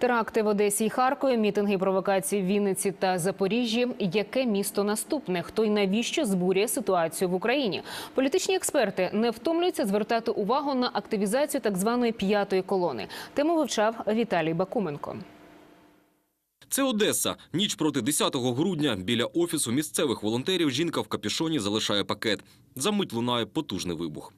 Теракти в Одесі і Харкові, мітинги і провокації в Вінниці та Запоріжжі. Яке місто наступне? Хто й навіщо збурює ситуацію в Україні? Політичні експерти не втомлюються звертати увагу на активізацію так званої п'ятої колони. Тему вивчав Віталій Бакуменко. Це Одеса. Ніч проти 10 грудня. Біля офісу місцевих волонтерів жінка в капюшоні залишає пакет. Замить лунає потужний вибух.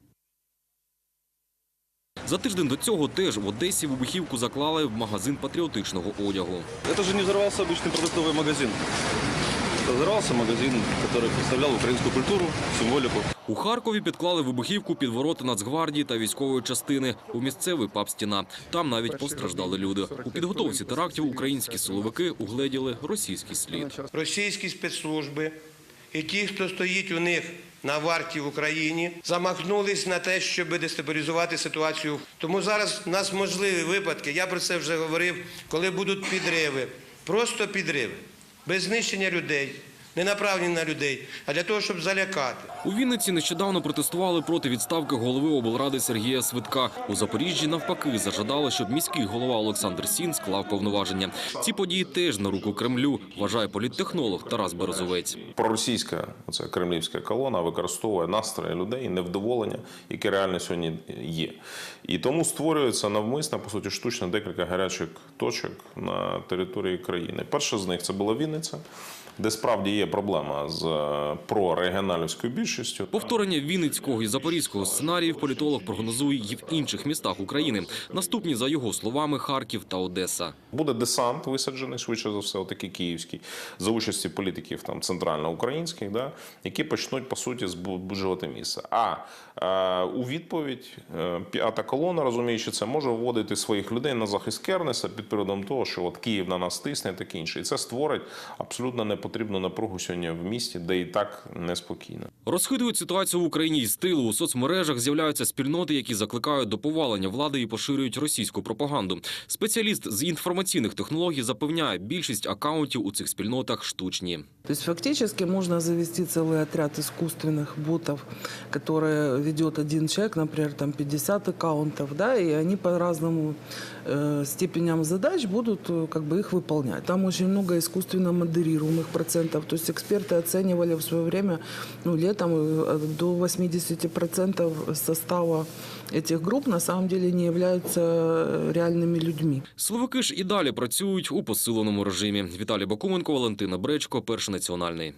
За тиждень до цього теж в Одесі вибухівку заклали в магазин патріотичного одягу. Это же не взорвался обычный продуктовый магазин. Это взорвался магазин, который представлял украинскую культуру, символику. У Харкові підклали вибухівку під ворота Нацгвардії та військової частини у місцевий паб «Стіна». Там навіть постраждали люди. У підготовці терактів українські силовики угледіли російський слід. російські спецслужби і ті, хто стоїть у них на варті в Україні, замахнулись на те, щоб дестабілізувати ситуацію. Тому зараз в нас можливі випадки, я про це вже говорив, коли будуть підриви, просто підриви, без знищення людей, не направлені на людей, а для того, щоб залякати. У Вінниці нещодавно протестували проти відставки голови облради Сергія Свитка. У Запоріжжі навпаки зажадали, щоб міський голова Олександр Сін склав повноваження. Ці події теж на руку Кремлю, вважає політтехнолог Тарас Березовець. Проросійська оця кремлівська колона використовує настрої людей, невдоволення, яке реально сьогодні є. І тому створюється навмисно, по суті, штучно декілька гарячих точок на території країни. Перша з них це була Вінниця, де справді є проблема з е, прорегіоналівською більшістю. Повторення Вінницького і Запорізького сценаріїв політолог прогнозує і в інших містах України. Наступні, за його словами, Харків та Одеса. Буде десант висаджений, швидше за все, отакий київський, за участі політиків там центральноукраїнських, да, які почнуть по суті збуджувати місце. А е, у відповідь е, п'ята колона, розуміючи це, може вводити своїх людей на захист Кернеса під приводом того, що от Київ на нас тисне, і таке інше. І це створить абсолютно непотрібну напругу сьогодні в місті, де і так неспокійно. Розхитують ситуацію в Україні із тилу. У соцмережах з'являються спільноти, які закликають до повалення влади і поширюють російську пропаганду. Спеціаліст з інформаційних технологій запевняє, більшість акаунтів у цих спільнотах штучні. То есть фактически можно завести целый отряд искусственных ботов, которые ведет один человек, например, там 50 аккаунтов, да, и они по разному э, степеням задач будут э, как бы их выполнять. Там очень много искусственно модерируемых процентов. То есть эксперты оценивали в свое время, ну, летом э, до 80% состава этих групп на самом деле не являются э, реальными людьми. Силовики ж і далі працюють у посиленому режимі. Віталій Бакуменко, Валентина Бречко, перший національний.